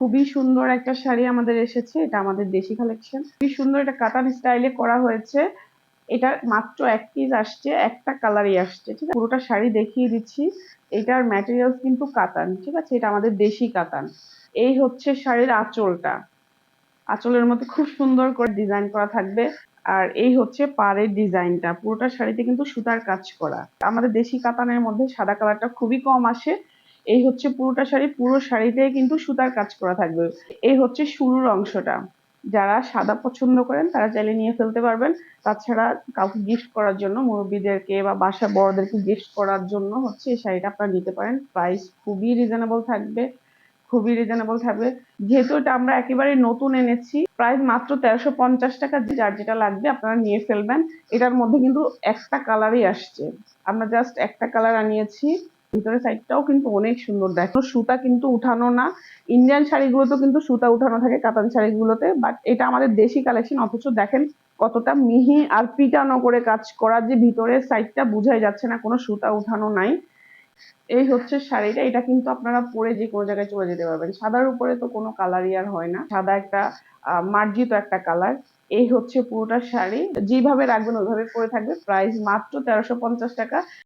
খুবই সুন্দর একটা শাড়ি আমাদের এসেছে, এটা আমাদের দেশি কালেকশন খুবই সুন্দর এটা কাতান স্টাইলে করা হয়েছে। এটা মাত্র এক পিস আসছে, একটা কালারই আসছে, ঠিক আছে? পুরোটা শাড়ি দেখিয়ে দিচ্ছি। এটার ম্যাটেরিয়ালস কিন্তু কাতান ঠিক আছে? এটা আমাদের দেশি কাতান এই হচ্ছে শাড়ির আঁচলটা। আঁচলের মধ্যে খুব সুন্দর করে ডিজাইন করা থাকবে। আর এই হচ্ছে পাড়ের ডিজাইনটা পুরোটা শাড়িতে কিন্তু সুতার কাজ করা। আমাদের দেশি কাতানের মধ্যে সাদা কালারটা খুবই কম আসে। এই হচ্ছে পুরোটা শাড়ি, পুরো শাড়িতে কিন্তু সুতার কাজ করা থাকবে। এই হচ্ছে শুরুর অংশটা। যারা সাদা পছন্দ করেন, তারা চাইলে নিয়ে ফেলতে পারবেন। তাছাড়া কাউকে গিফট করার জন্য, মুরব্বীদেরকে বা বাসা বড়দেরকে গিফট করার জন্য হচ্ছে এই শাড়িটা আপনারা নিতে পারেন। প্রাইস খুবই রিজনেবল থাকবে, খুবই রিজনেবল থাকবে। যেহেতু এটা আমরা একেবারে নতুন এনেছি প্রাইস মাত্র তেরোশো পঞ্চাশ টাকা যার যেটা লাগবে আপনারা নিয়ে ফেলবেন। এটার মধ্যে কিন্তু একটা কালারই আসছে। আমরা জাস্ট একটা কালার আনিয়েছি। ভিতরের সাইডটাও কিন্তু অনেক সুন্দর দেখো। সুতা কিন্তু উঠানো না। ইন্ডিয়ান শাড়িগুলোতেও কিন্তু সুতা উঠানো থাকে কাতান শাড়িগুলোতে বাট এটা আমাদের দেশি কালেকশন অথচ দেখেন কতটা মিহি আর পিটানো করে কাজ করা যে ভিতরের সাইডটা বুঝাই যাচ্ছে না, কোনো সুতা উঠানো নাই। এই হচ্ছে শাড়িটা, এটা কিন্তু আপনারা পরে যে কোনো জায়গায় চলে যেতে পারবেন। সাদার উপরে তো কোনো কালারই আর হয় না। সাদা একটা মার্জিত একটা কালার এই হচ্ছে পুরোটা শাড়ি। যেভাবে রাখবেন ওইভাবে পরে থাকবে। প্রাইস মাত্র তেরোশো পঞ্চাশ টাকা।